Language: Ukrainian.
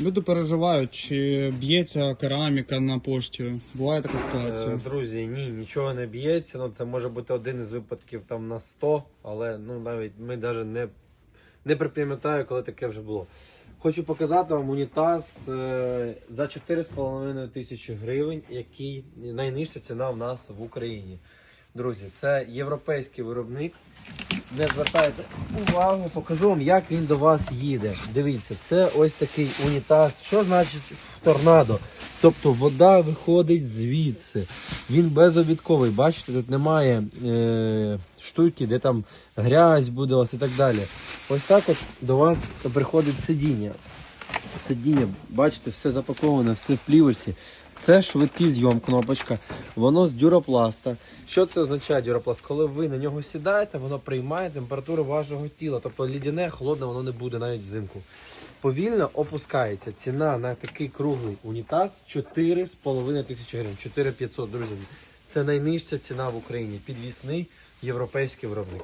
Люди переживають, чи б'ється кераміка на пошті. Буває така Е, ситуація. Друзі, ні, нічого не б'ється. Ну, це може бути один із випадків там на 100, але ну навіть ми навіть не, не припам'ятаю, коли таке вже було. Хочу показати вам унітаз е, за 4,5 тисячі гривень, який найнижча ціна в нас в Україні. Друзі, це європейський виробник. Не звертайте увагу, покажу вам, як він до вас їде. Дивіться, це ось такий унітаз. Що значить торнадо? Тобто вода виходить звідси. Він безобідковий. Бачите, тут немає е, штуки, де там грязь буде вас і так далі. Ось так от до вас приходить сидіння. Сидіння, бачите, все запаковане, все в плівочці. Це швидкий зйом, кнопочка. Воно з дюропласта. Що це означає дюропласт? Коли ви на нього сідаєте, воно приймає температуру вашого тіла. Тобто лідяне, холодне воно не буде навіть взимку. Повільно опускається. Ціна на такий круглий унітаз 4,5 тисячі гривень. 4500, друзі. Це найнижча ціна в Україні. Підвісний європейський виробник.